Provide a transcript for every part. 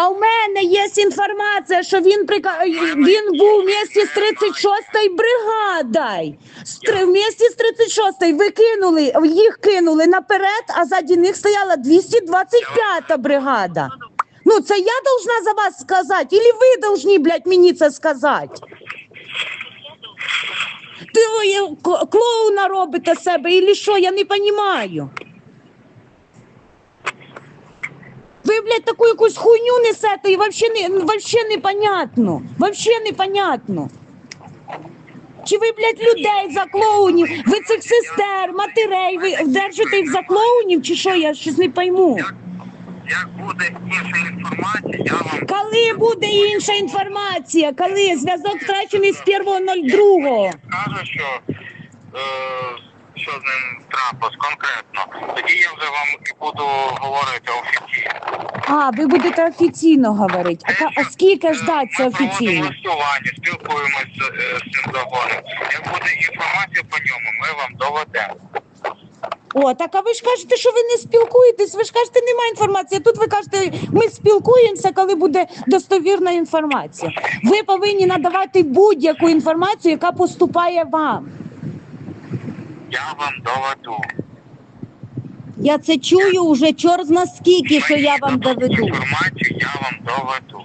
А в мене є інформація, що він прика... він був вместе з 36-ю бригадою. Три- Вместе з 36-ю ви кинули, їх кинули наперед, а заді них стояла 225-та бригада. Ну, це я должна за вас сказати, или ви должні, блядь, мені це сказати? Ти ви клоуна робите себе, или що, я не розумію. Ви, блядь, таку якусь хуйню несете і вообще не, вообще непонятно. Вообще непонятно. Чи ви, блядь, людей за клоунів? Ви цих сестер, матерей, ви держите їх за клоунів, чи що? Я щось не пойму. Як, буде інша інформація, я вам Коли буде інша інформація? Коли зв'язок втрачений з 1.02? скажу, що е, що з ним трапилось конкретно. Тоді я вже вам і буду говорити офіційно. А, ви будете офіційно говорити. А, ка- а скільки ждать це Ми офіційно? проводимо листування, спілкуємося е, з цим загоном. Як буде інформація по ньому, ми вам доведемо. О, так а ви ж кажете, що ви не спілкуєтесь. Ви ж кажете, немає інформації. Тут ви кажете, ми спілкуємося, коли буде достовірна інформація. Ви повинні надавати будь-яку інформацію, яка поступає вам. Я вам доведу. Я це чую уже чорзна скільки, що я вам доведу. Інформацію я вам доведу.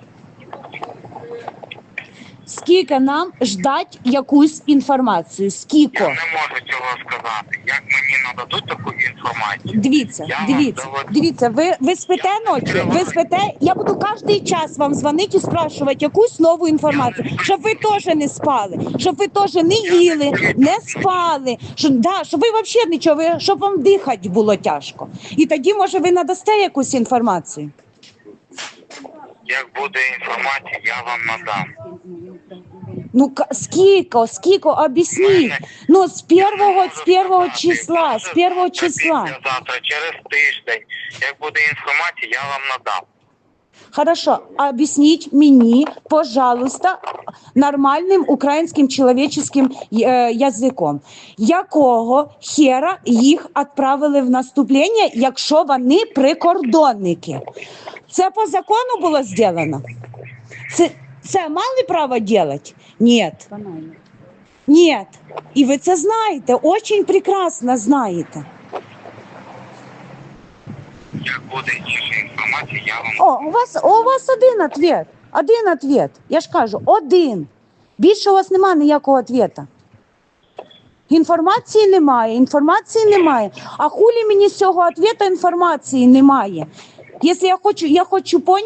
Скільки нам ждать якусь інформацію? Скільки? Я не можу цього сказати. Як мені нададуть таку інформацію? Дивіться, Я вам дивіться, доведу. дивіться, ви, ви спите ночі, ви спите, я буду кожен час вам дзвонити і спрашувати якусь нову інформацію, щоб ви теж не спали, щоб ви теж не їли, не спали, щоб, да, щоб ви взагалі нічого, ви, щоб вам дихати було тяжко. І тоді, може, ви надасте якусь інформацію. Як буде інформація, я вам надам. Ну, скільки, скільки, об'ясніть. Ну, з першого, з першого числа, з першого числа. Завтра, через тиждень. Як буде інформація, я вам надам. Хорошо, объясніть мені, пожалуйста, нормальним українським чоловіческим е, язиком, якого хера їх відправили в наступлення, якщо вони прикордонники? Це по закону було зроблено? Це, це мали право робити? Ні. Ні. І ви це знаєте, дуже прекрасно знаєте. Як буде інша інформація, я вам О, у вас, у вас один ответ. Один ответ. Я ж кажу, один. Більше у вас немає ніякого ответа. Інформації немає, інформації немає. А хулі мені з цього ответа інформації немає. Якщо я хочу, я хочу поняти.